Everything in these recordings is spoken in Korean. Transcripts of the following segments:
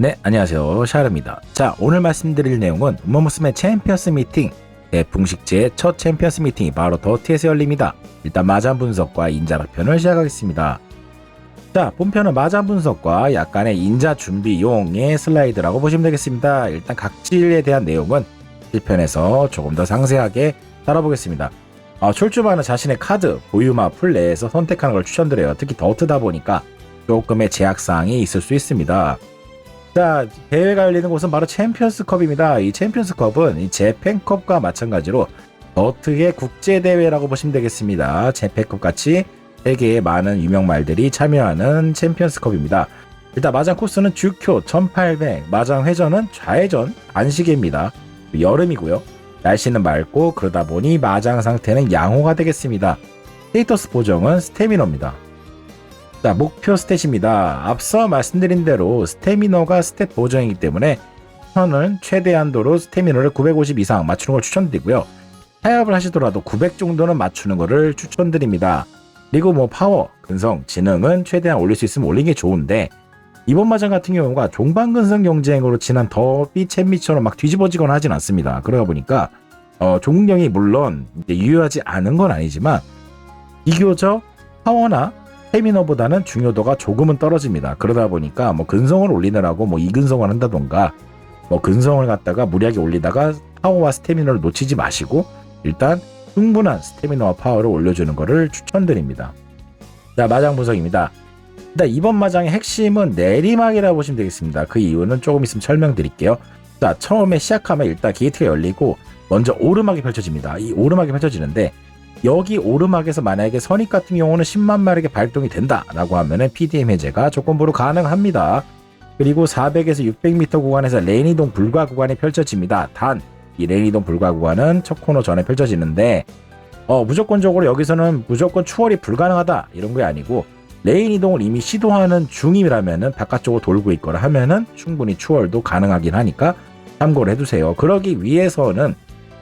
네, 안녕하세요. 샤르입니다. 자, 오늘 말씀드릴 내용은 우마무스메 챔피언스 미팅 대풍식제의 첫 챔피언스 미팅이 바로 더티에서 열립니다. 일단 마장 분석과 인자락 편을 시작하겠습니다. 자, 본편은 마장 분석과 약간의 인자 준비용의 슬라이드라고 보시면 되겠습니다. 일단 각질에 대한 내용은 1편에서 조금 더 상세하게 다뤄보겠습니다. 어, 출주마는 자신의 카드, 보유마 풀 내에서 선택하는 걸 추천드려요. 특히 더트다 보니까 조금의 제약사항이 있을 수 있습니다. 자, 대회가 열리는 곳은 바로 챔피언스컵입니다. 이 챔피언스컵은 이 재팬컵과 마찬가지로 더트의 국제대회라고 보시면 되겠습니다. 재팬컵 같이 세계의 많은 유명 말들이 참여하는 챔피언스컵입니다. 일단 마장 코스는 주쿄 1800, 마장 회전은 좌회전 안시계입니다. 여름이고요. 날씨는 맑고 그러다 보니 마장 상태는 양호가 되겠습니다. 스테이터스 보정은 스태미너입니다. 자, 목표 스탯입니다. 앞서 말씀드린 대로 스태미너가 스탯 보정이기 때문에 선은 최대한도로 스태미너를 950 이상 맞추는 걸 추천드리고요. 타협을 하시더라도 900 정도는 맞추는 것을 추천드립니다. 그리고 뭐 파워, 근성, 지능은 최대한 올릴 수 있으면 올리는 게 좋은데 이번 마장 같은 경우가 종반 근성 경쟁으로 지난 더비 챔미처럼 막 뒤집어지거나 하진 않습니다. 그러다 보니까 어, 종국령이 물론 유효하지 않은 건 아니지만 비교적 파워나 스태미너보다는 중요도가 조금은 떨어집니다. 그러다 보니까 뭐 근성을 올리느라고 뭐 이근성을 한다던가 뭐 근성을 갖다가 무리하게 올리다가 파워와 스태미너를 놓치지 마시고 일단 충분한 스태미너와 파워를 올려주는 것을 추천드립니다. 자 마장 분석입니다. 일단 이번 마장의 핵심은 내리막이라고 보시면 되겠습니다. 그 이유는 조금 있으면 설명드릴게요. 자 처음에 시작하면 일단 게이트가 열리고 먼저 오르막이 펼쳐집니다. 이 오르막이 펼쳐지는데 여기 오르막에서 만약에 선익 같은 경우는 10만 마력의 발동이 된다라고 하면은 PDM 해제가 조건부로 가능합니다. 그리고 400에서 600m 구간에서 레인 이동 불가 구간이 펼쳐집니다. 단 이 레인 이동 불가 구간은 첫 코너 전에 펼쳐지는데 어, 무조건적으로 여기서는 무조건 추월이 불가능하다 이런 게 아니고 레인 이동을 이미 시도하는 중이라면은 바깥쪽으로 돌고 있거나 하면은 충분히 추월도 가능하긴 하니까 참고를 해두세요. 그러기 위해서는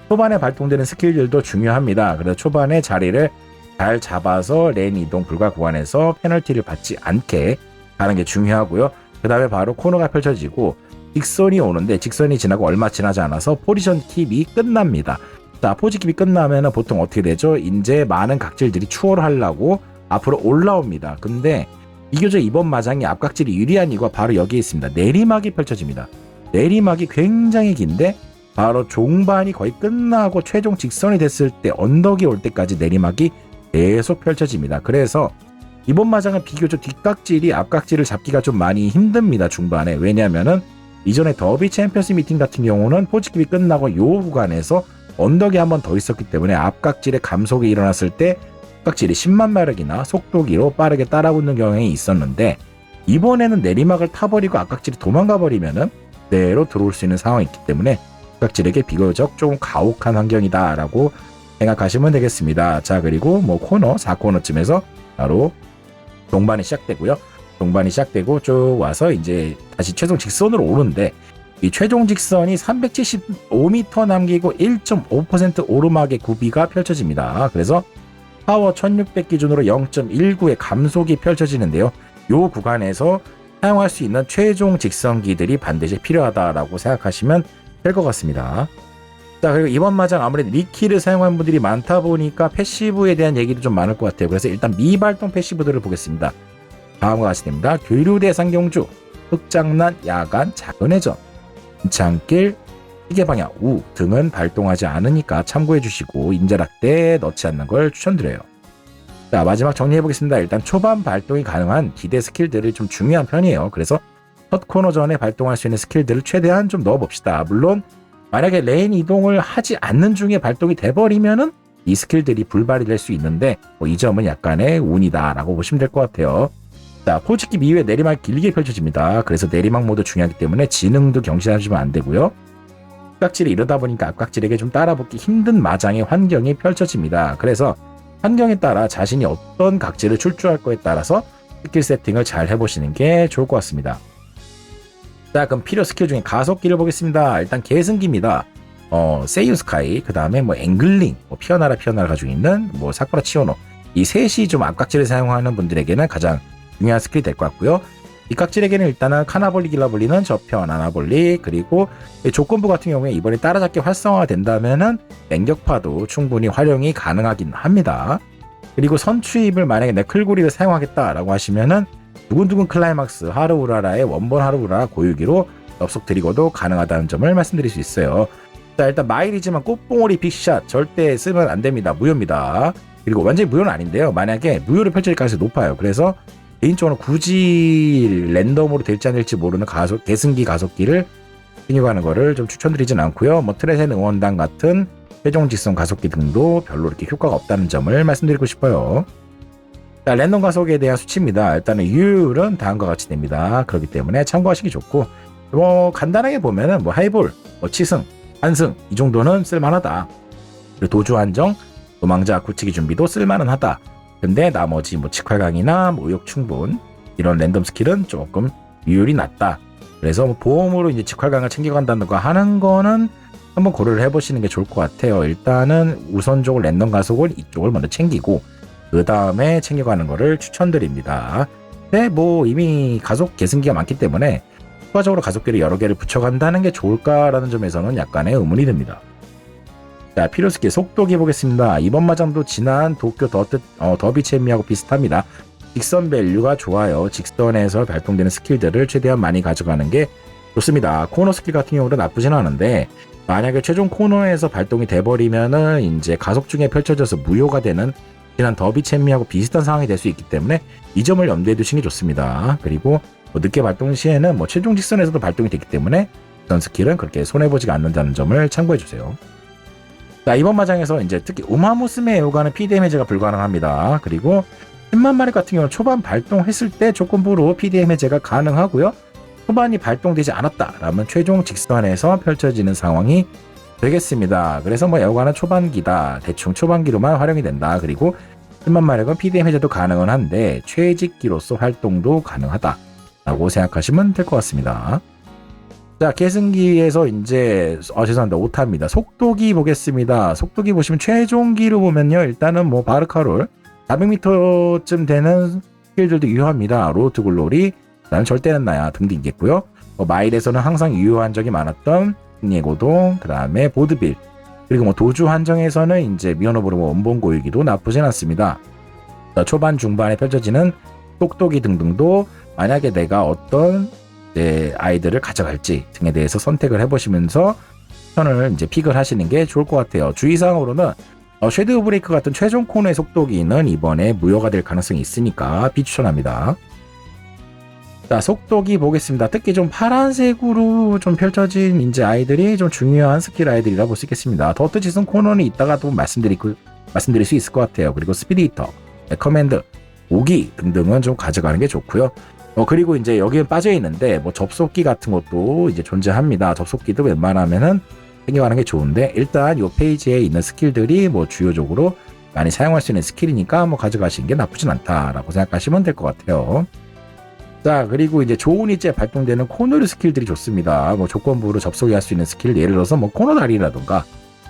초반에 발동되는 스킬들도 중요합니다. 그래서 초반에 자리를 잘 잡아서 레인 이동 불가 구간에서 페널티를 받지 않게 하는 게 중요하고요. 그 다음에 바로 코너가 펼쳐지고 직선이 오는데 직선이 지나고 얼마 지나지 않아서 포지션 킵이 끝납니다. 자, 포지 킵이 끝나면 보통 어떻게 되죠? 이제 많은 각질들이 추월을 하려고 앞으로 올라옵니다. 근데 비교적 이번 마장이 앞각질이 유리한 이유가 바로 여기에 있습니다. 내리막이 펼쳐집니다. 내리막이 굉장히 긴데 바로 종반이 거의 끝나고 최종 직선이 됐을 때 언덕이 올 때까지 내리막이 계속 펼쳐집니다. 그래서 이번 마장은 비교적 뒷각질이 앞각질을 잡기가 좀 많이 힘듭니다. 중반에 왜냐하면은 이전에 더비 챔피언스 미팅 같은 경우는 포지킵이 끝나고 요 구간에서 언덕이 한 번 더 있었기 때문에 앞각질의 감속이 일어났을 때 앞각질이 10만 마력이나 속도기로 빠르게 따라붙는 경향이 있었는데 이번에는 내리막을 타버리고 앞각질이 도망가 버리면은 그대로 들어올 수 있는 상황이 있기 때문에 각질에게 비교적 좀 가혹한 환경이다라고 생각하시면 되겠습니다. 자 그리고 뭐 코너 4코너쯤에서 바로 동반이 시작되고요. 동반이 시작되고 쭉 와서 이제 다시 최종 직선으로 오는데 이 최종 직선이 375m 남기고 1.5% 오르막의 구비가 펼쳐집니다. 그래서 파워 1600 기준으로 0.19의 감속이 펼쳐지는데요. 요 구간에서 사용할 수 있는 최종 직선기들이 반드시 필요하다라고 생각하시면 될 것 같습니다. 자 그리고 이번 마장 아무래도 리키를 사용하는 분들이 많다 보니까 패시브에 대한 얘기도 좀 많을 것 같아요. 그래서 일단 미발동 패시브들을 보겠습니다. 다음과 같이 됩니다. 교류 대 상경주, 흑장난, 야간, 작은 회전, 인창길, 시계 방향, 우 등은 발동하지 않으니까 참고해 주시고 인자락 때 넣지 않는 걸 추천드려요. 자 마지막 정리해 보겠습니다. 일단 초반 발동이 가능한 기대 스킬들이 좀 중요한 편이에요. 그래서 첫 코너 전에 발동할 수 있는 스킬들을 최대한 좀 넣어 봅시다. 물론 만약에 레인 이동을 하지 않는 중에 발동이 돼버리면은 이 스킬들이 불발이 될 수 있는데 뭐 이 점은 약간의 운이다라고 보시면 될 것 같아요. 자, 포즈기 이후에 내리막 길게 펼쳐집니다. 그래서 내리막 모드 중요하기 때문에 지능도 경시하시면 안 되고요. 앞각질이 이러다 보니까 앞각질에게 좀 따라붙기 힘든 마장의 환경이 펼쳐집니다. 그래서 환경에 따라 자신이 어떤 각질을 출주할 거에 따라서 스킬 세팅을 잘 해보시는 게 좋을 것 같습니다. 자, 그럼 필요 스킬 중에 가속기를 보겠습니다. 일단 계승기입니다. 어, 세이유 스카이, 그 다음에 뭐 앵글링, 뭐 피어나라 피어나라 가지고 있는 뭐 사쿠라 치오노. 이 셋이 좀 앞각질을 사용하는 분들에게는 가장 중요한 스킬이 될 것 같고요. 이깍질에게는 일단은 카나볼리 길라볼리는 저편 아나볼리 그리고 이 조건부 같은 경우에 이번에 따라잡기 활성화가 된다면은 맹격파도 충분히 활용이 가능하긴 합니다. 그리고 선추입을 만약에 네클고리를 사용하겠다라고 하시면은 두근두근 클라이막스 하르우라라의 원본 하르우라 고유기로 접속 드리고도 가능하다는 점을 말씀드릴 수 있어요. 자 일단 마일이지만 꽃봉오리 빅샷 절대 쓰면 안 됩니다. 무효입니다. 그리고 완전히 무효는 아닌데요. 만약에 무효를 펼칠 가능성이 높아요. 그래서 개인적으로 굳이 랜덤으로 될지 안 될지 모르는 가속 계승기 가속기를 챙겨가는 거를 좀 추천드리진 않고요. 뭐 트레센 응원단 같은 최종 직선 가속기 등도 별로 이렇게 효과가 없다는 점을 말씀드리고 싶어요. 자, 랜덤 가속에 대한 수치입니다. 일단은 유율은 다음과 같이 됩니다. 그렇기 때문에 참고하시기 좋고, 뭐 간단하게 보면은 뭐 하이볼, 뭐 치승, 한승 이 정도는 쓸만하다. 그리고 도주 한정, 도망자 굳히기 준비도 쓸만은 하다. 근데 나머지 뭐 직활강이나 뭐 의욕 충분 이런 랜덤 스킬은 조금 유율이 낮다. 그래서 뭐 보험으로 이제 직활강을 챙겨간다든가 하는 거는 한번 고려를 해보시는 게 좋을 것 같아요. 일단은 우선적으로 랜덤 가속을 이쪽을 먼저 챙기고 그 다음에 챙겨가는 거를 추천드립니다. 근데 뭐 이미 가속 계승기가 많기 때문에 추가적으로 가속기를 여러 개를 붙여간다는 게 좋을까라는 점에서는 약간의 의문이 듭니다. 자, 스킬 속도기 보겠습니다. 이번 마장도 지난 도쿄 더트, 어, 더비 챔미하고 비슷합니다. 직선 밸류가 좋아요. 직선에서 발동되는 스킬들을 최대한 많이 가져가는 게 좋습니다. 코너 스킬 같은 경우는 나쁘진 않은데 만약에 최종 코너에서 발동이 돼버리면은 이제 가속 중에 펼쳐져서 무효가 되는 지난 더비 챔미하고 비슷한 상황이 될 수 있기 때문에 이 점을 염두에 두시는 게 좋습니다. 그리고 뭐 늦게 발동 시에는 뭐 최종 직선에서도 발동이 되기 때문에 이런 스킬은 그렇게 손해보지가 않는다는 점을 참고해 주세요. 자, 이번 마장에서 이제 특히 우마무스메 PD 해제가 불가능합니다. 그리고 10만 마리 같은 경우는 초반 발동했을 때 조건부로 해제가 가능하고요. 초반이 발동되지 않았다라면 최종 직선에서 펼쳐지는 상황이 되겠습니다. 그래서 뭐 애호가는 초반기다. 대충 초반기로만 활용이 된다. 그리고 10만 마력은 PDM 해제도 가능은 한데 최직기로서 활동도 가능하다. 라고 생각하시면 될 것 같습니다. 자, 계승기에서 이제, 어, 죄송합니다. 오타입니다. 속도기 보겠습니다. 속도기 보시면 최종기로 보면요. 일단은 뭐 바르카롤 400m쯤 되는 스킬들도 유효합니다. 로드 글로리, 나는 절대는 나야 등등 있겠고요. 뭐 마일에서는 항상 유효한 적이 많았던 승리고동, 그 다음에 보드빌, 그리고 뭐 도주 한정에서는 이제 미어노브르 원본 고유기도 나쁘진 않습니다. 자, 초반 중반에 펼쳐지는 똑똑이 등등도 만약에 내가 어떤 아이들을 가져갈지 등에 대해서 선택을 해보시면서 선을 이제 픽을 하시는 게 좋을 것 같아요. 주의사항으로는 어, 쉐드우 브레이크 같은 최종 코너의 속도기는 이번에 무효가 될 가능성이 있으니까 비추천합니다. 자, 속도기 보겠습니다. 특히 좀 파란색으로 좀 펼쳐진 이제 아이들이 좀 중요한 스킬 아이들이라 볼 수 있겠습니다. 더트 지승 코너는 이따가도 말씀드리고, 말씀드릴 수 있을 것 같아요. 그리고 스피드 히터, 커맨드, 오기 등등은 좀 가져가는 게 좋고요. 어, 그리고 이제 여기에 빠져 있는데 뭐 접속기 같은 것도 이제 존재합니다. 접속기도 웬만하면은 챙겨가는 게 좋은데 일단 이 페이지에 있는 스킬들이 뭐 주요적으로 많이 사용할 수 있는 스킬이니까 뭐 가져가시는 게 나쁘진 않다라고 생각하시면 될 것 같아요. 자 그리고 이제 좋은 이제 발동되는 코너류 스킬들이 좋습니다. 뭐 조건부로 접속이 할 수 있는 스킬 예를 들어서 뭐 코너 다리라던가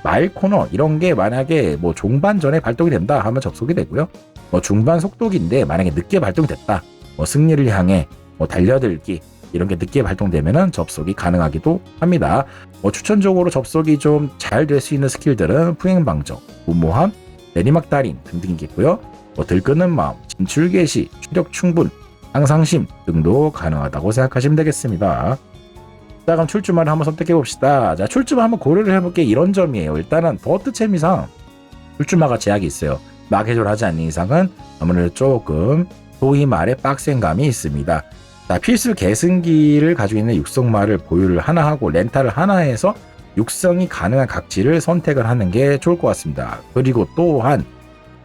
말 코너 이런 게 만약에 뭐 종반 전에 발동이 된다 하면 접속이 되고요. 뭐 중반 속도기인데 만약에 늦게 발동이 됐다. 뭐 승리를 향해 뭐 달려들기 이런 게 늦게 발동되면은 접속이 가능하기도 합니다. 뭐 추천적으로 접속이 좀 잘 될 수 있는 스킬들은 풍행방정, 무모함, 내리막 달인 등등이겠고요. 뭐 들끄는 마음, 진출 개시, 추력 충분, 항상심 등도 가능하다고 생각하시면 되겠습니다. 자 그럼 출주만을 한번 선택해 봅시다. 자 출주만 한번 고려를 해볼게 이런 점이에요. 일단은 버트 챔이상 출주마가 제약이 있어요. 마개조를 하지 않는 이상은 아무래도 조금 소위 말해 빡센 감이 있습니다. 자, 필수 계승기를 가지고 있는 육성마를 보유를 하나 하고 렌탈을 하나 해서 육성이 가능한 각지를 선택을 하는 게 좋을 것 같습니다. 그리고 또한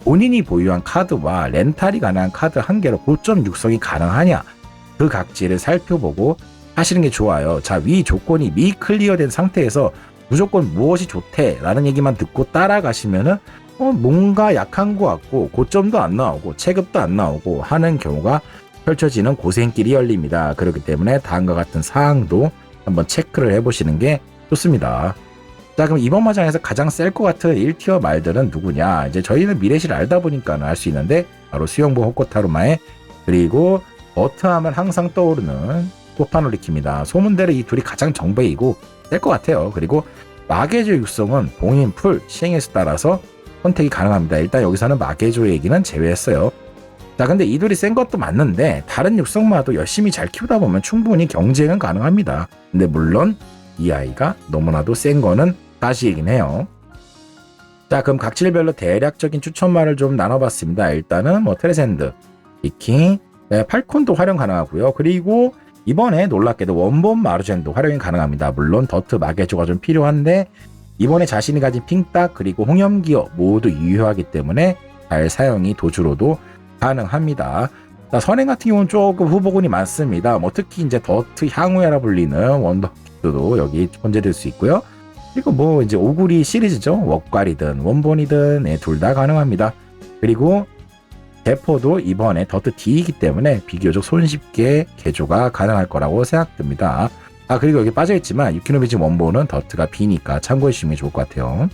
본인이 보유한 카드와 렌탈이 가능한 카드 한 개로 고점 육성이 가능하냐 그 각지를 살펴보고 하시는 게 좋아요. 자, 위 조건이 미 클리어된 상태에서 무조건 무엇이 좋대라는 얘기만 듣고 따라가시면은 어, 뭔가 약한 것 같고 고점도 안 나오고 체급도 안 나오고 하는 경우가 펼쳐지는 고생길이 열립니다. 그렇기 때문에 다음과 같은 사항도 한번 체크를 해보시는 게 좋습니다. 자 그럼 이번 마장에서 가장 셀 것 같은 1티어 말들은 누구냐 이제 저희는 미래시를 알다 보니까 알 수 있는데 바로 수영보 호코타루마에 그리고 버트하면 항상 떠오르는 코파노리키입니다. 소문대로 이 둘이 가장 정배이고 될것 같아요. 그리고 마개조 육성은 봉인 풀 시행에 따라서 선택이 가능합니다. 일단 여기서는 마개조 얘기는 제외했어요. 자, 근데 이 둘이 센 것도 맞는데 다른 육성마도 열심히 잘 키우다 보면 충분히 경쟁은 가능합니다. 근데 물론 이 아이가 너무나도 센 거는 사실이긴 해요. 자, 그럼 각질별로 대략적인 추천말을 좀 나눠봤습니다. 일단은 뭐 트레센드, 비킹, 네, 팔콘도 활용 가능하고요. 그리고 이번에 놀랍게도 원본 마루젠도 활용이 가능합니다. 물론 더트 마개조가 좀 필요한데 이번에 자신이 가진 핑딱 그리고 홍염기어 모두 유효하기 때문에 잘 사용이 도주로도 가능합니다. 자, 선행 같은 경우는 조금 후보군이 많습니다. 뭐 특히 이제 더트 향후에라 불리는 원더키 도 여기 혼재될 수 있고요. 그리고 뭐 이제 오구리 시리즈죠. 웍괄이든 원본이든 네, 둘다 가능합니다. 그리고 대포도 이번에 더트 D이기 때문에 비교적 손쉽게 개조가 가능할 거라고 생각됩니다. 아 그리고 여기 빠져있지만 유키노비지 원본은 더트가 B니까 참고해 주시면 좋을 것 같아요.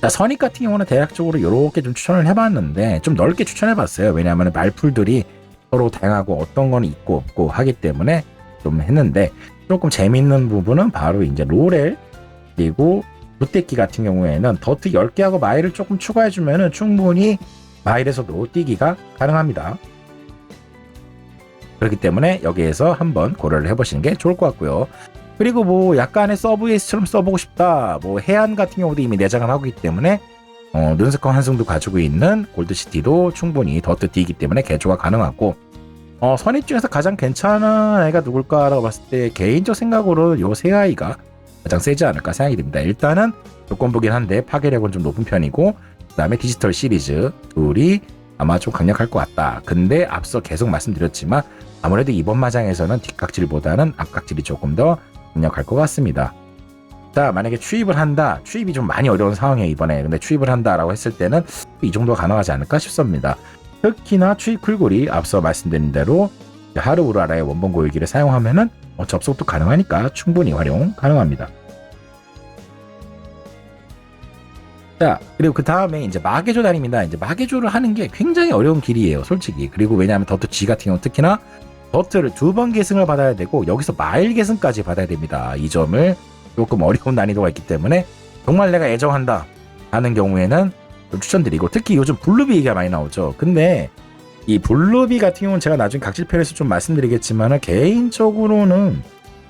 자, 선익 같은 경우는 대략적으로 이렇게 좀 추천을 해봤는데 좀 넓게 추천해봤어요. 왜냐하면 말풀들이 서로 다양하고 어떤 거는 있고 없고 하기 때문에 좀 했는데 조금 재밌는 부분은 바로 이제 로렐 그리고 롯데기 같은 경우에는 더트 10개하고 마일을 조금 추가해주면 충분히 마일에서도 뛰기가 가능합니다. 그렇기 때문에 여기에서 한번 고려를 해보시는 게 좋을 것 같고요. 그리고 뭐 약간의 서브에이스처럼 써보고 싶다. 뭐 해안 같은 경우도 이미 내장을 하고 있기 때문에 어, 눈스커 한승도 가지고 있는 골드시티도 충분히 더트 D이기 때문에 개조가 가능하고 어, 선입 중에서 가장 괜찮은 아이가 누굴까라고 봤을 때 개인적 생각으로 요 세 아이가 가장 세지 않을까 생각이 듭니다. 일단은 조건부긴 한데 파괴력은 좀 높은 편이고 그 다음에 디지털 시리즈 둘이 아마 좀 강력할 것 같다. 근데 앞서 계속 말씀드렸지만 아무래도 이번 마장에서는 뒷각질보다는 앞각질이 조금 더 강력할 것 같습니다. 자, 만약에 추입을 한다. 추입이 좀 많이 어려운 상황이에요, 이번에. 근데 추입을 한다라고 했을 때는 이 정도 가능하지 않을까 싶습니다. 특히나 추입 쿨골이 앞서 말씀드린 대로 하루 우라라의 원본 고유기를 사용하면은 어, 접속도 가능하니까 충분히 활용 가능합니다. 자, 그리고 그 다음에 이제 마개조 단입니다. 이제 마개조를 하는 게 굉장히 어려운 길이에요, 솔직히. 그리고 왜냐하면 더트 G 같은 경우 특히나 더트를 두 번 계승을 받아야 되고 여기서 마일 계승까지 받아야 됩니다. 이 점을 조금 어려운 난이도가 있기 때문에 정말 내가 애정한다 하는 경우에는 좀 추천드리고 특히 요즘 블루비 얘기가 많이 나오죠. 근데 이 블루비 같은 경우는 제가 나중에 각질편에서 좀 말씀드리겠지만 개인적으로는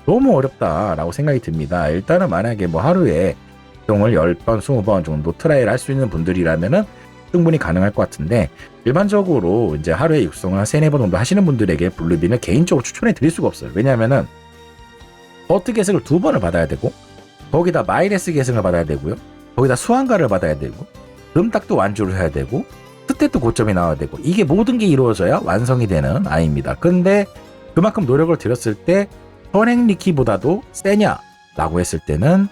너무 어렵다라고 생각이 듭니다. 일단은 만약에 뭐 하루에 활동을 10번, 20번 정도 트라이를 할 수 있는 분들이라면은 충분히 가능할 것 같은데 일반적으로 이제 하루에 육성을 한 3, 4번 정도 하시는 분들에게 블루비는 개인적으로 추천해 드릴 수가 없어요. 왜냐하면은 버트 계승을 두 번을 받아야 되고 거기다 마이너스 계승을 받아야 되고요. 거기다 수환가를 받아야 되고 음딱도 완주를 해야 되고 스탯도 고점이 나와야 되고 이게 모든 게 이루어져야 완성이 되는 아이입니다. 근데 그만큼 노력을 들였을 때 선행 리키보다도 세냐라고 했을 때는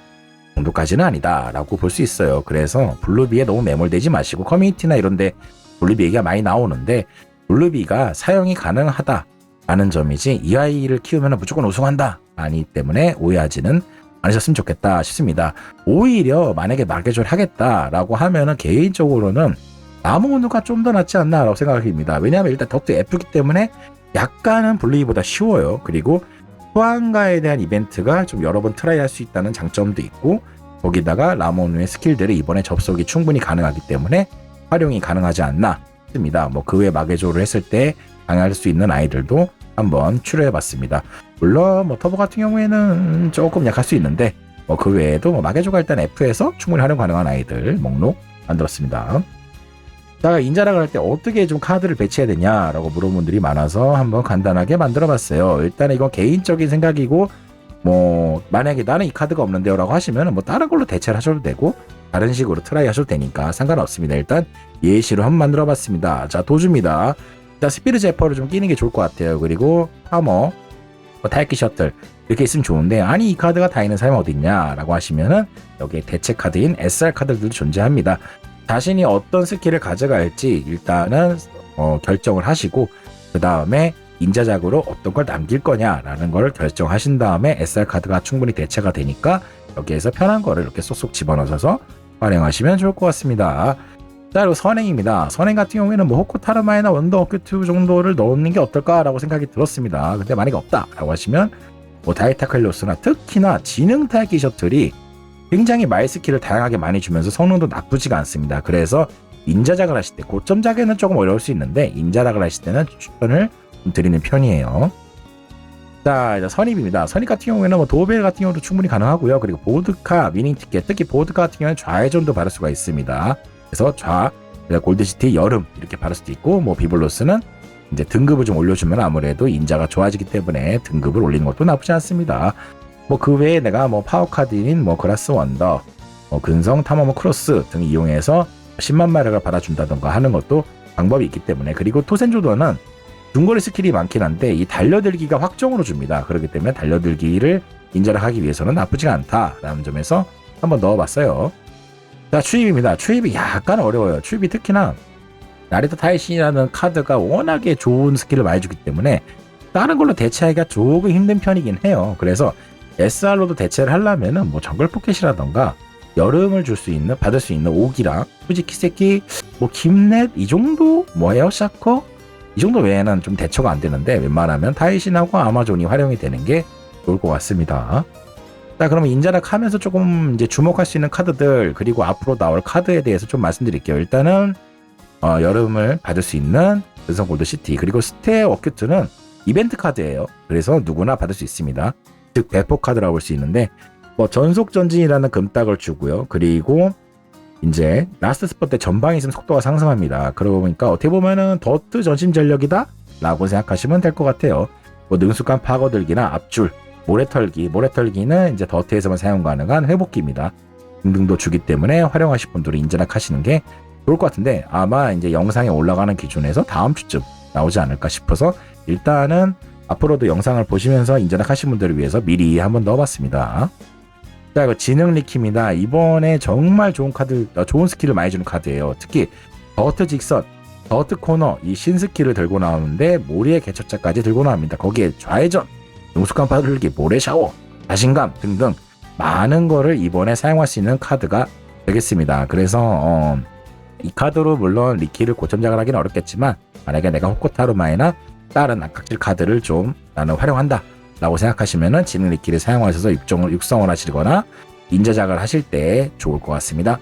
정도까지는 아니다라고 볼 수 있어요. 그래서 블루비에 너무 매몰되지 마시고 커뮤니티나 이런데 블루비 얘기가 많이 나오는데 블루비가 사용이 가능하다라는 점이지 이 아이를 키우면 무조건 우승한다 아니 때문에 오해하지는 않으셨으면 좋겠다 싶습니다. 오히려 만약에 마개조를 하겠다라고 하면은 개인적으로는 나무누가 좀 더 낫지 않나라고 생각합니다. 왜냐하면 일단 덕도 F기 때문에 약간은 블루비보다 쉬워요. 그리고 소환가에 대한 이벤트가 좀 여러 번 트라이 할 수 있다는 장점도 있고 거기다가 라모누의 스킬들이 이번에 접속이 충분히 가능하기 때문에 활용이 가능하지 않나 싶습니다. 뭐 그 외 마개조를 했을 때 강할 수 있는 아이들도 한번 추려해 봤습니다. 물론 뭐 터보 같은 경우에는 조금 약할 수 있는데 뭐 그 외에도 뭐 마개조가 일단 F에서 충분히 활용 가능한 아이들 목록 만들었습니다. 자, 인자락을 할 때 어떻게 좀 카드를 배치해야 되냐라고 물어본 분들이 많아서 한번 간단하게 만들어 봤어요. 일단 이건 개인적인 생각이고, 뭐, 만약에 나는 이 카드가 없는데요 라고 하시면 뭐 다른 걸로 대체를 하셔도 되고, 다른 식으로 트라이 하셔도 되니까 상관없습니다. 일단 예시로 한번 만들어 봤습니다. 자, 도주입니다. 자, 스피드 제퍼를 좀 끼는 게 좋을 것 같아요. 그리고 하머, 뭐 타이키 셔틀, 이렇게 있으면 좋은데, 아니, 이 카드가 다 있는 사람이 어딨냐? 라고 하시면은, 여기에 대체 카드인 SR 카드들도 존재합니다. 자신이 어떤 스킬을 가져갈지 일단은 어, 결정을 하시고 그 다음에 인자작으로 어떤 걸 남길 거냐라는 걸 결정하신 다음에 SR 카드가 충분히 대체가 되니까 여기에서 편한 거를 이렇게 쏙쏙 집어넣어서 활용하시면 좋을 것 같습니다. 자 그리고 선행입니다. 선행 같은 경우에는 뭐 호코타르마이나 원더 어큐트 정도를 넣는 게 어떨까라고 생각이 들었습니다. 근데 만약에 없다라고 하시면 뭐 다이타클로스나 특히나 지능 타기 셔틀이 굉장히 마일 스킬을 다양하게 많이 주면서 성능도 나쁘지가 않습니다. 그래서 인자작을 하실 때 고점 작에는 조금 어려울 수 있는데 인자작을 하실 때는 추천을 좀 드리는 편이에요. 자, 이제 선입입니다. 선입 같은 경우에는 뭐 도벨 같은 경우도 충분히 가능하고요. 그리고 보드카 위닝 티켓, 특히 보드카 같은 경우는 좌회전도 받을 수가 있습니다. 그래서 좌 골드시티 여름 이렇게 받을 수도 있고 뭐 비블로스는 이제 등급을 좀 올려주면 아무래도 인자가 좋아지기 때문에 등급을 올리는 것도 나쁘지 않습니다. 뭐 그 외에 내가 뭐 파워카드인 뭐 그라스 원더, 뭐 근성 탐험어 크로스 등 이용해서 10만 마력을 받아준다던가 하는 것도 방법이 있기 때문에 그리고 토센조도는 중거리 스킬이 많긴 한데 이 달려들기가 확정으로 줍니다. 그렇기 때문에 달려들기를 인자를 하기 위해서는 나쁘지 않다라는 점에서 한번 넣어봤어요. 자 추입입니다. 추입이 약간 어려워요. 추입이 특히나 나리타 타이신이라는 카드가 워낙에 좋은 스킬을 많이 주기 때문에 다른 걸로 대체하기가 조금 힘든 편이긴 해요. 그래서 SR로도 대체를 하려면은 뭐 정글 포켓이라던가 여름을 줄 수 있는 받을 수 있는 오기랑 굳이 키세키 뭐 김넷 이 정도 뭐 에어샤커 이 정도 외에는 좀 대처가 안 되는데 웬만하면 타이신하고 아마존이 활용이 되는 게 좋을 것 같습니다. 자 그러면 인자락 하면서 조금 이제 주목할 수 있는 카드들 그리고 앞으로 나올 카드에 대해서 좀 말씀드릴게요. 일단은 어, 여름을 받을 수 있는 은성 골드 시티 그리고 스테 어큐트는 이벤트 카드예요. 그래서 누구나 받을 수 있습니다. 즉 배포 카드라고 볼 수 있는데 뭐 전속 전진이라는 금딱을 주고요. 그리고 이제 라스트 스팟 때 전방에 있으면 속도가 상승합니다. 그러고 보니까 어떻게 보면은 더트 전신 전력이다? 라고 생각하시면 될 것 같아요. 뭐 능숙한 파고들기나 앞줄, 모래털기, 모래털기는 이제 더트에서만 사용 가능한 회복기입니다. 등등도 주기 때문에 활용하실 분들은 인제락 하시는 게 좋을 것 같은데 아마 이제 영상에 올라가는 기준에서 다음 주쯤 나오지 않을까 싶어서 일단은 앞으로도 영상을 보시면서 인제락 하신 분들을 위해서 미리 한번 넣어봤습니다. 자, 이거 지능 리키입니다. 이번에 정말 좋은 카드, 어, 좋은 스킬을 많이 주는 카드예요. 특히 더트 직선, 더트 코너 이 신스킬을 들고 나오는데 모리의 개척자까지 들고 나옵니다. 거기에 좌회전, 능숙한 빠르기, 모래 샤워, 자신감 등등 많은 거를 이번에 사용할 수 있는 카드가 되겠습니다. 그래서 어, 이 카드로 물론 리키를 고점작을 하기는 어렵겠지만 만약에 내가 호코타루마이나 다른 악각질 카드를 좀 나는 활용한다 라고 생각하시면은 지능 리키를 사용하셔서 육정을, 육성을 하시거나 인자작을 하실 때 좋을 것 같습니다.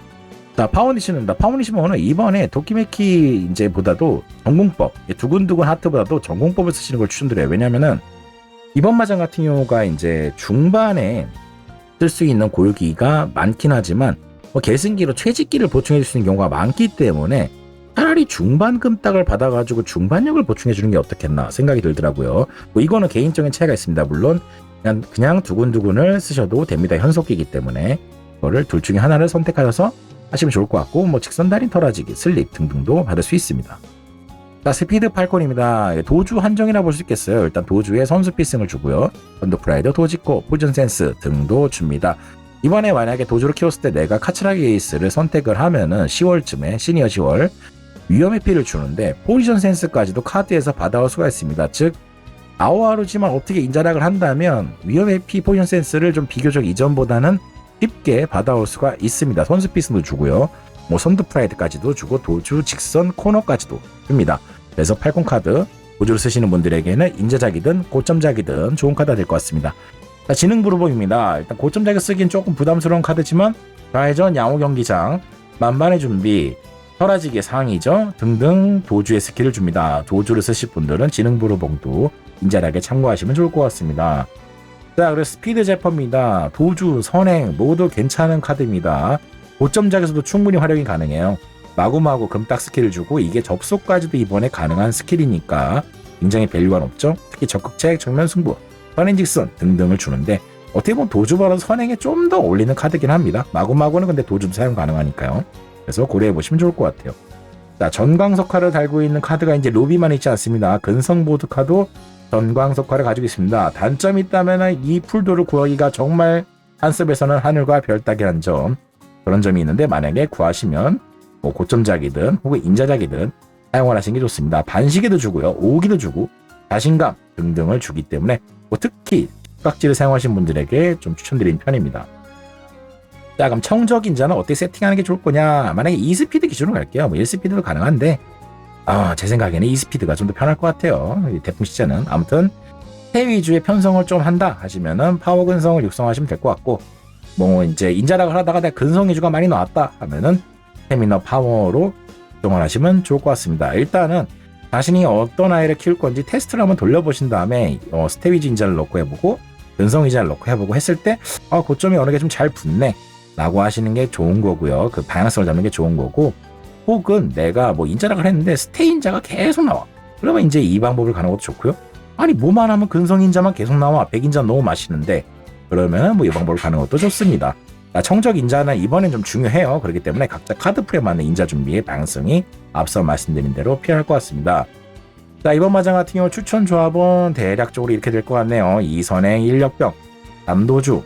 자, 파운디션입니다. 파운디션은 이번에 도키메키 이제보다도 전공법, 두근두근 하트보다도 전공법을 쓰시는 걸 추천드려요. 왜냐면은 이번 마장 같은 경우가 이제 중반에 쓸 수 있는 고유기가 많긴 하지만 뭐 계승기로 최직기를 보충해 줄 수 있는 경우가 많기 때문에 차라리 중반 금딱을 받아가지고 중반력을 보충해 주는 게 어떻겠나 생각이 들더라고요. 뭐 이거는 개인적인 차이가 있습니다. 물론 그냥, 그냥 두근두근을 쓰셔도 됩니다. 현속기이기 때문에 그거를 둘 중에 하나를 선택하셔서 하시면 좋을 것 같고 뭐 직선 달인 털어지기, 슬립 등등도 받을 수 있습니다. 자 스피드 팔콘입니다. 도주 한정이라 볼 수 있겠어요. 일단 도주에 선수 피승을 주고요. 언더 프라이드, 도지코, 포전 센스 등도 줍니다. 이번에 만약에 도주를 키웠을 때 내가 카츠라기 에이스를 선택을 하면은 10월쯤에 시니어 10월 위험의 피를 주는데 포지션 센스까지도 카드에서 받아올 수가 있습니다. 즉 아오하루지만 어떻게 인자락을 한다면 위험의 피 포지션 센스를 좀 비교적 이전보다는 쉽게 받아올 수가 있습니다. 선수 피스도 주고요. 뭐 선두 프라이드까지도 주고 도주 직선 코너까지도 줍니다. 그래서 팔콘 카드 도주를 쓰시는 분들에게는 인자작이든 고점작이든 좋은 카드가 될 것 같습니다. 자, 지능 부르봉입니다. 일단 고점작을 쓰긴 조금 부담스러운 카드지만 좌회전 양호 경기장 만반의 준비 혈아지기 상이죠 등등 도주의 스킬을 줍니다. 도주를 쓰실 분들은 지능 부르봉도 인자락에 참고하시면 좋을 것 같습니다. 자, 그리고 스피드 제퍼입니다. 도주, 선행 모두 괜찮은 카드입니다. 고점작에서도 충분히 활용이 가능해요. 마구마구 금딱 스킬을 주고 이게 접속까지도 이번에 가능한 스킬이니까 굉장히 밸류가 높죠. 특히 적극책, 정면 승부, 선행직선 등등을 주는데 어떻게 보면 도주보다 선행에 좀 더 어울리는 카드긴 합니다. 마구마구는 근데 도주도 사용 가능하니까요. 그래서 고려해 보시면 좋을 것 같아요. 자, 전광석화를 달고 있는 카드가 이제 로비만 있지 않습니다. 근성 보드 카드 전광석화를 가지고 있습니다. 단점이 있다면 이 풀도를 구하기가 정말 한습에서는 하늘과 별 따기란 점 그런 점이 있는데 만약에 구하시면 뭐 고점작이든 혹은 인자작이든 사용을 하시는 게 좋습니다. 반시계도 주고요. 오기도 주고 자신감 등등을 주기 때문에 뭐 특히 깍지를 사용하신 분들에게 좀 추천드리는 편입니다. 자 그럼 청적 인자는 어떻게 세팅하는 게 좋을 거냐 만약에 2스피드 기준으로 갈게요 뭐 1스피드도 가능한데 아, 제 생각에는 2스피드가 좀 더 편할 것 같아요 이 대풍 시제는 아무튼 태 위주의 편성을 좀 한다 하시면은 파워 근성을 육성하시면 될 것 같고 뭐 이제 인자락을 하다가 내가 근성 위주가 많이 나왔다 하면은 스태미너 파워로 동원하시면 좋을 것 같습니다 일단은 자신이 어떤 아이를 키울 건지 테스트를 한번 돌려보신 다음에 어, 인자를 넣고 해보고 근성 인자를 넣고 해보고 했을 때 아, 고점이 어느 게 좀 잘 붙네 라고 하시는 게 좋은 거고요. 그 방향성을 잡는 게 좋은 거고 혹은 내가 뭐 인자락을 했는데 스테이 인자가 계속 나와. 그러면 이제 이 방법을 가는 것도 좋고요. 아니 뭐만 하면 근성 인자만 계속 나와. 백인자 너무 맛있는데 그러면 뭐 이 방법을 가는 것도 좋습니다. 자, 청적 인자는 이번엔 좀 중요해요. 그렇기 때문에 각자 카드 풀에 맞는 인자 준비의 방향성이 앞서 말씀드린 대로 필요할 것 같습니다. 자 이번 마장 같은 경우 추천 조합은 대략적으로 이렇게 될 것 같네요. 이선행 인력병, 남도주,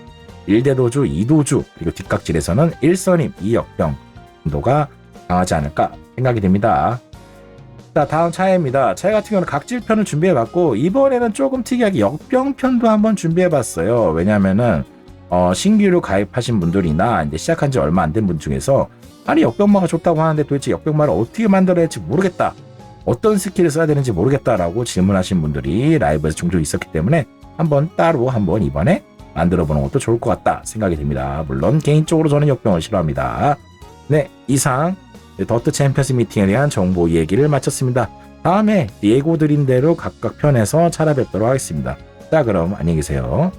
1대도주, 2도주, 그리고 뒷각질에서는 1선임, 2역병 정도가 강하지 않을까 생각이 됩니다. 자, 다음 차례입니다. 차례 같은 경우는 각질편을 준비해봤고, 이번에는 조금 특이하게 역병편도 한번 준비해봤어요. 왜냐면은, 어, 신규로 가입하신 분들이나 이제 시작한 지 얼마 안 된 분 중에서, 아니, 역병마가 좋다고 하는데 도대체 역병마를 어떻게 만들어야 할지 모르겠다. 어떤 스킬을 써야 되는지 모르겠다라고 질문하신 분들이 라이브에서 종종 있었기 때문에 한번 따로 한번 이번에 만들어 보는 것도 좋을 것 같다 생각이 듭니다. 물론 개인적으로 저는 역병을 싫어합니다. 네, 이상 더트 챔피언스 미팅에 대한 정보 얘기를 마쳤습니다. 다음에 예고 드린 대로 각각 편에서 찾아뵙도록 하겠습니다. 자, 그럼 안녕히 계세요.